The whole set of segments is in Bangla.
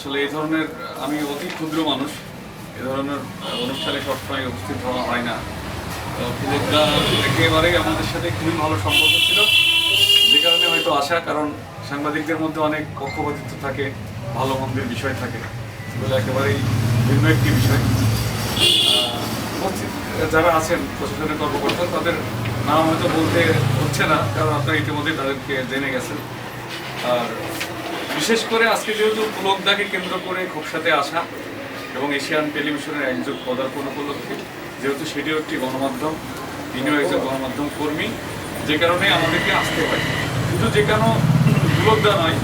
আসলে এই ধরনের, আমি অতি ক্ষুদ্র মানুষ এ ধরনের অনুষ্ঠানে সবসময় উপস্থিত হওয়া হয় না। তো একেবারেই আমাদের সাথে খুবই ভালো সম্পর্ক ছিল, যে কারণে হয়তো আসা কারণ সাংবাদিকদের মধ্যে অনেক পক্ষপাতিত্ব থাকে, ভালো মন্দের বিষয় থাকে, এগুলো একেবারেই ভিন্ন একটি বিষয়। যারা আছেন প্রশাসনের কর্মকর্তা, তাদের নাম হয়তো বলতে হচ্ছে না, কারণ আপনারা ইতিমধ্যে তাদেরকে জেনে গেছেন। আর বিশেষ করে আজকে যেহেতু পুলকদাকে কেন্দ্র করে খোকসাতে আসা এবং এশিয়ান টেলিভিশনের একযোগ পদার্পণ উপলক্ষে, যেহেতু সেটিও একটি গণমাধ্যম, তিনিও একজন গণমাধ্যম কর্মী, যে কারণে আমাদেরকে আসতে হয়। কিন্তু যে কোনো পুলকদা নয়,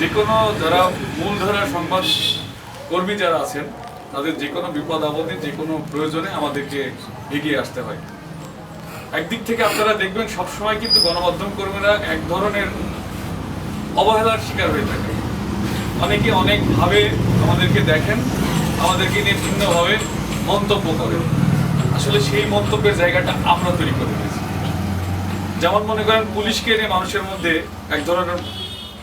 যে কোনো যারা মূলধারার সংবাদ কর্মী যারা আছেন, তাদের যে কোনো বিপদ আপদে, যে কোনো প্রয়োজনে আমাদেরকে এগিয়ে আসতে হয়। একদিক থেকে আপনারা দেখবেন সবসময় কিন্তু গণমাধ্যম কর্মীরা এক ধরনের অবহেলার শিকার হয়ে থাকে। অনেকে অনেকভাবে আমাদেরকে দেখেন, আমাদেরকে নিয়ে ভিন্নভাবে মন্তব্য করেন। আসলে সেই মন্তব্যের জায়গাটা আমরা তৈরি করে দিয়েছি। যেমন মনে করেন, পুলিশকে নিয়ে মানুষের মধ্যে এক ধরনের,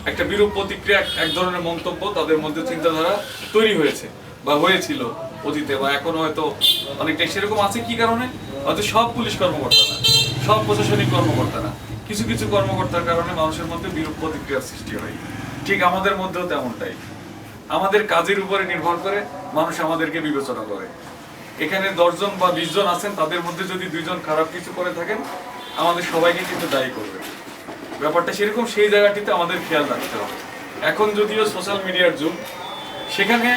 একটা বিরূপ প্রতিক্রিয়া, এক- ধরনের মন্তব্য তাদের মধ্যে চিন্তাধারা তৈরি হয়েছে বা হয়েছিল অতীতে বা এখনও হয়তো অনেকটাই সেরকম আছে। কি কারণে? হয়তো সব পুলিশ কর্মকর্তা না, সব প্রশাসনিক কর্মকর্তা না। কিছু কিছু কর্মকর্তার কারণে মানুষের মধ্যে বিরূপ প্রতিক্রিয়ার সৃষ্টি হয়। ঠিক আমাদের মধ্যেও তেমনটাই। আমাদের কাজের উপরে নির্ভর করে মানুষ আমাদেরকে বিবেচনা করে। এখানে দশজন বা বিশ জন আছেন, তাদের মধ্যে যদি দুইজন খারাপ কিছু করে থাকেন, আমাদের সবাইকে কিন্তু দায়ী করবে। ব্যাপারটা সেরকম, সেই জায়গাটিতে আমাদের খেয়াল রাখতে হবে। এখন যদিও সোশ্যাল মিডিয়ার যুগ, সেখানে